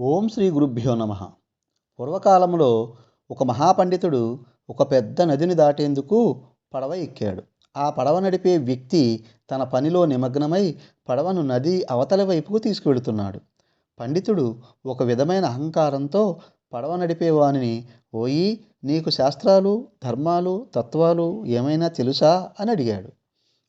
ఓం శ్రీ గురుభ్యో నమ. పూర్వకాలంలో ఒక మహాపండితుడు ఒక పెద్ద నదిని దాటేందుకు పడవ ఎక్కాడు. ఆ పడవ నడిపే వ్యక్తి తన పనిలో నిమగ్నమై పడవను నది అవతలి వైపుకు తీసుకువెళుతున్నాడు. పండితుడు ఒక విధమైన అహంకారంతో పడవ నడిపే వానిని ఓయి నీకు శాస్త్రాలు ధర్మాలు తత్వాలు ఏమైనా తెలుసా? అని అడిగాడు.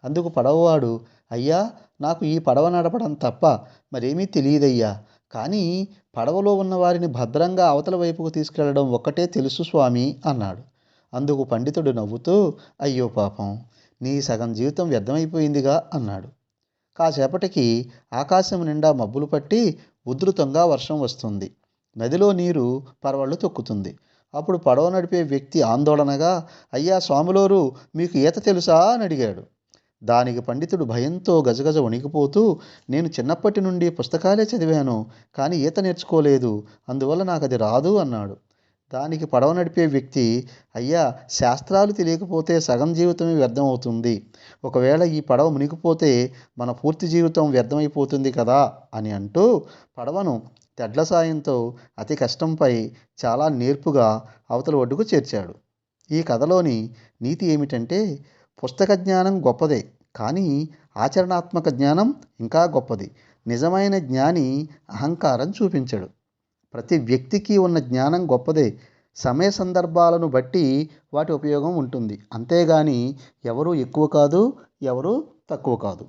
అందుకు పడవవాడు అయ్యా నాకు ఈ పడవ నడపడం తప్ప మరేమీ తెలియదయ్యా. కానీ పడవలో ఉన్న వారిని భద్రంగా అవతల వైపుకు తీసుకెళ్ళడం ఒక్కటే తెలుసు స్వామి అన్నాడు. అందుకు పండితుడు నవ్వుతూ అయ్యో పాపం నీ సగం జీవితం వ్యర్థమైపోయిందిగా అన్నాడు. కాసేపటికి ఆకాశం నిండా మబ్బులు పట్టి ఉధృతంగా వర్షం వస్తుంది. నదిలో నీరు పరవళ్ళు తొక్కుతుంది. అప్పుడు పడవ నడిపే వ్యక్తి ఆందోళనగా అయ్యా స్వాములోరు మీకు ఈత తెలుసా? అని అడిగాడు. దానికి పండితుడు భయంతో గజగజ వణికిపోతూ నేను చిన్నప్పటి నుండి పుస్తకాలే చదివాను కానీ ఈత నేర్చుకోలేదు అందువల్ల నాకు అది రాదు అన్నాడు. దానికి పడవ నడిపే వ్యక్తి అయ్యా శాస్త్రాలు తెలియకపోతే సగం జీవితమే వ్యర్థమవుతుంది. ఒకవేళ ఈ పడవ మునిగిపోతే మన పూర్తి జీవితం వ్యర్థమైపోతుంది కదా అని అంటూ పడవను తెడ్ల సాయంతో అతి కష్టంపై చాలా నేర్పుగా అవతల ఒడ్డుకు చేర్చాడు. ఈ కథలోని నీతి ఏమిటంటే పుస్తక జ్ఞానం గొప్పదే కానీ ఆచరణాత్మక జ్ఞానం ఇంకా గొప్పది. నిజమైన జ్ఞాని అహంకారం చూపించడు. ప్రతి వ్యక్తికి ఉన్న జ్ఞానం గొప్పదే. సమయ సందర్భాలను బట్టి వాటి ఉపయోగం ఉంటుంది. అంతేగాని ఎవరు ఎక్కువ కాదు ఎవరు తక్కువ కాదు.